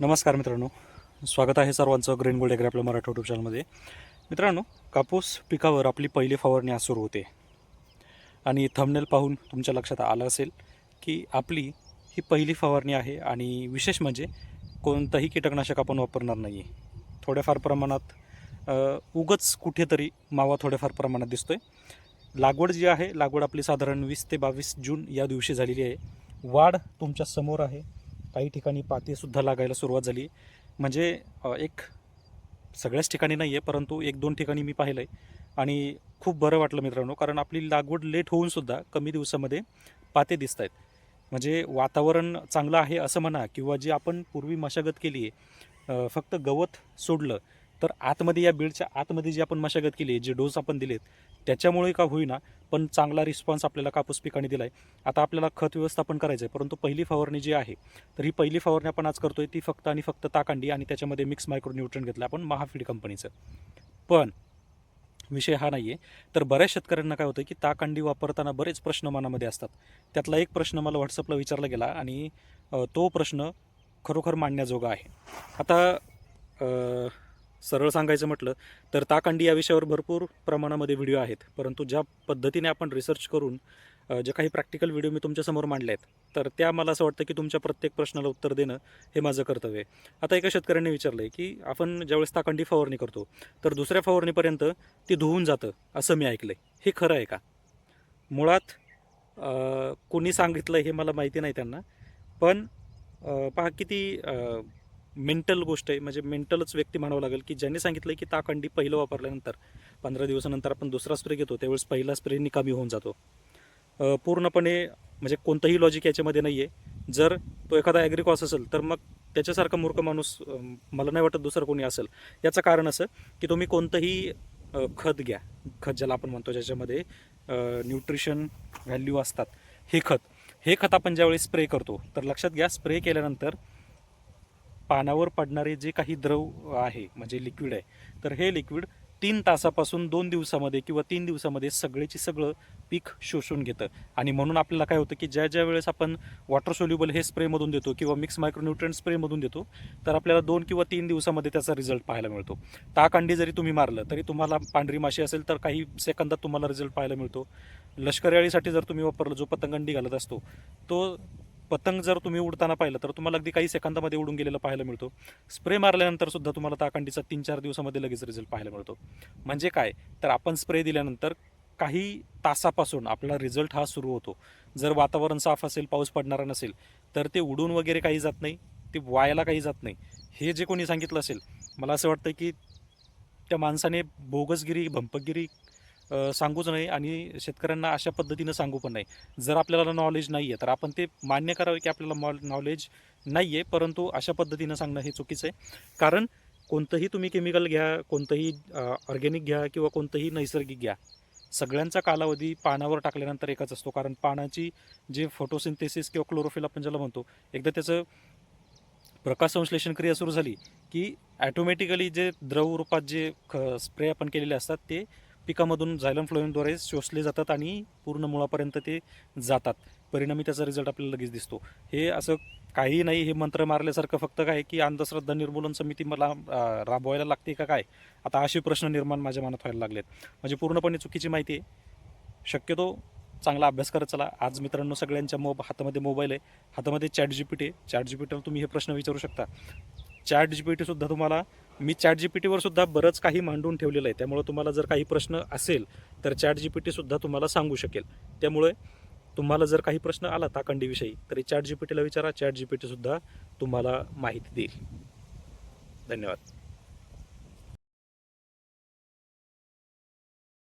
नमस्कार मित्रांनो. स्वागत आहे सर्वांचं ग्रीन गोल्ड एग्रे आपल्या मराठी यूट्यूब चॅनलमध्ये मित्रांनो कापूस पिकावर आपली पहिली फवारणी आज सुरू होते. आणि थंबनेल पाहून तुमच्या लक्षात आलं असेल की आपली ही पहिली फवारणी आहे आणि विशेष म्हणजे कोणतंही कीटकनाशक आपण वापरणार नाही आहे थोड्याफार प्रमाणात उगच कुठेतरी मावा थोड्याफार प्रमाणात दिसतो आहे लागवड जी आहे लागवड आपली साधारण वीस ते बावीस जून या दिवशी झालेली आहे. वाढ तुमच्यासमोर आहे. काही ठिकाणी पातीसुद्धा लागायला सुरुवात झाली. म्हणजे एक सगळ्याच ठिकाणी नाही आहे परंतु एक दोन ठिकाणी मी पाहिलं आहे आणि खूप बरं वाटलं मित्रांनो कारण आपली लागवड लेट होऊनसुद्धा कमी दिवसामध्ये पाते दिसत आहेत म्हणजे वातावरण चांगलं आहे असं म्हणा किंवा जी आपण पूर्वी मशागत केली आहे फक्त गवत सोडलं तर आतमध्ये या बीडच्या आतमध्ये जी आपण मशागत केली आहे जे डोस आपण दिलेत त्याच्यामुळे का होईना पण चांगला रिस्पॉन्स आपल्याला कापूस पिकाने दिला आहे आता आपल्याला खत व्यवस्थापन करायचं आहे परंतु पहिली फवारणी जी आहे तर ही पहिली फवारणी आपण आज करतोय ती फक्त आणि फक्त ताकांडी आणि त्याच्यामध्ये मिक्स मायक्रोन्यूट्रन घेतलं आपण महाफीड कंपनीचं. पण विषय हा नाही आहे तर बऱ्याच शेतकऱ्यांना काय होतं की ताकांडी वापरताना बरेच प्रश्न मनामध्ये असतात. त्यातला एक प्रश्न मला व्हॉट्सअपला विचारला गेला आणि तो प्रश्न खरोखर मांडण्याजोगा आहे. आता सरळ सांगायचं म्हटलं तर ताकंडी या विषयावर भरपूर प्रमाणामध्ये व्हिडिओ आहेत. परंतु ज्या पद्धतीने आपण रिसर्च करून जे काही प्रॅक्टिकल व्हिडिओ मी तुमच्यासमोर मांडले आहेत तर त्या मला असं वाटतं की तुमच्या प्रत्येक प्रश्नाला उत्तर देणं हे माझं कर्तव्य आहे. आता एका शेतकऱ्याने विचारलं आहे की आपण ज्यावेळेस ताकंडी फवारणी करतो तर दुसऱ्या फवारणीपर्यंत ती धुवून जातं असं मी ऐकलं आहे हे खरं आहे का? मुळात कोणी सांगितलं हे मला माहिती नाही त्यांना पण पहा किती मेंटल गोष्ट आहे. म्हणजे मेंटलच व्यक्ती म्हणावं लागेल की ज्यांनी सांगितलं की ताकांडी पहिलं वापरल्यानंतर पंधरा दिवसानंतर आपण दुसरा स्प्रे घेतो त्यावेळेस पहिला स्प्रे निकामी होऊन जातो. पूर्णपणे म्हणजे कोणतंही लॉजिक याच्यामध्ये नाही आहे जर तो एखादा ॲग्रिकॉस असेल तर मग त्याच्यासारखा मूर्ख माणूस मला नाही वाटत दुसरं कोणी असेल. याचं कारण असं की तुम्ही कोणतंही खत घ्या. खत ज्याला आपण म्हणतो ज्याच्यामध्ये न्यूट्रिशन व्हॅल्यू असतात. हे खत. हे खत आपण ज्यावेळी स्प्रे करतो तर लक्षात घ्या स्प्रे केल्यानंतर पानावर पडणारे जे काही द्रव आहे म्हणजे लिक्विड आहे तर हे लिक्विड तीन तासापासून दोन दिवसामध्ये किंवा तीन दिवसामध्ये सगळेची सगळं पीक शोषून घेतं. आणि म्हणून आपल्याला काय होतं की ज्या ज्या वेळेस आपण वॉटर सोल्युबल हे स्प्रेमधून देतो किंवा मिक्स मायक्रोन्युट्रन स्प्रेमधून देतो तर आपल्याला दोन किंवा तीन दिवसामध्ये त्याचा रिझल्ट पाहायला मिळतो. ताक अंडी जरी तुम्ही मारलं तरी तुम्हाला पांढरी माशी असेल तर काही सेकंदात तुम्हाला रिझल्ट पाहायला मिळतो. लष्करी अळीसाठी जर तुम्ही वापरलं जो पतंग अंडी घालत असतो तो पतंग जर तुम्ही उडताना पाहिलं तर तुम्हाला अगदी काही सेकंदामध्ये उडून गेलेलं पाहायला मिळतो. स्प्रे मारल्यानंतर सुद्धा तुम्हाला ताकांडीचा तीन चार दिवसामध्ये लगेच रिझल्ट पाहायला मिळतो. म्हणजे काय? तर आपण स्प्रे दिल्यानंतर काही तासापासून आपला रिझल्ट हा सुरू होतो. जर वातावरण साफ असेल पाऊस पडणारा नसेल तर ते उडून वगैरे काही जात नाही ते वायाला काही जात नाही. हे जे कोणी सांगितलं असेल मला असं वाटतं की त्या माणसाने बोगसगिरी भंपकगिरी सांगूच नाही आणि शेतकऱ्यांना अशा पद्धतीनं सांगू पण नाही. जर आपल्याला नॉलेज नाही आहे तर आपण ते मान्य करावे की आपल्याला मॉल नॉलेज नाही आहे परंतु अशा पद्धतीनं सांगणं हे चुकीचं आहे. कारण कोणतंही तुम्ही केमिकल घ्या कोणतंही ऑर्गॅनिक घ्या किंवा कोणतंही नैसर्गिक घ्या सगळ्यांचा कालावधी पानावर टाकल्यानंतर एकच असतो. कारण पानाची जे फोटोसिंथेसिस किंवा क्लोरोफिल आपण ज्याला म्हणतो एकदा त्याचं प्रकाश संश्लेषण क्रिया सुरू झाली की ॲटोमॅटिकली जे द्रव रूपात जे ख स्प्रे आपण केलेले असतात ते पिकामधून झायलम फ्लोएमद्वारे शोषले जातात आणि पूर्ण मुळापर्यंत ते जातात. परिणामी त्याचा रिझल्ट आपल्याला लगेच दिसतो. हे असं काही नाही हे मंत्र मारल्यासारखं फक्त काय की अंधश्रद्धा निर्मूलन समिती मला राबवायला लागते का काय? आता असे प्रश्न निर्माण माझ्या मनात व्हायला लागलेत. म्हणजे पूर्णपणे चुकीची माहिती आहे. शक्यतो चांगला अभ्यास करत चला. आज मित्रांनो सगळ्यांच्या मोब हातामध्ये मोबाईल आहे. हातामध्ये चॅट जी पी टी आहे. चॅट जी पी टीवर तुम्ही हे प्रश्न विचारू शकता. चॅट जी पी टीसुद्धा तुम्हाला मी चॅट जी पी टीवर सुद्धा बरंच काही मांडून ठेवलेलं आहे. त्यामुळे तुम्हाला जर काही प्रश्न असेल तर चॅट जी पी टीसुद्धा तुम्हाला सांगू शकेल. त्यामुळे तुम्हाला जर काही प्रश्न आला ताकंडीविषयी तरी चॅट जी पी टीला विचारा चॅट जी पी टीसुद्धा तुम्हाला माहिती देईल. धन्यवाद.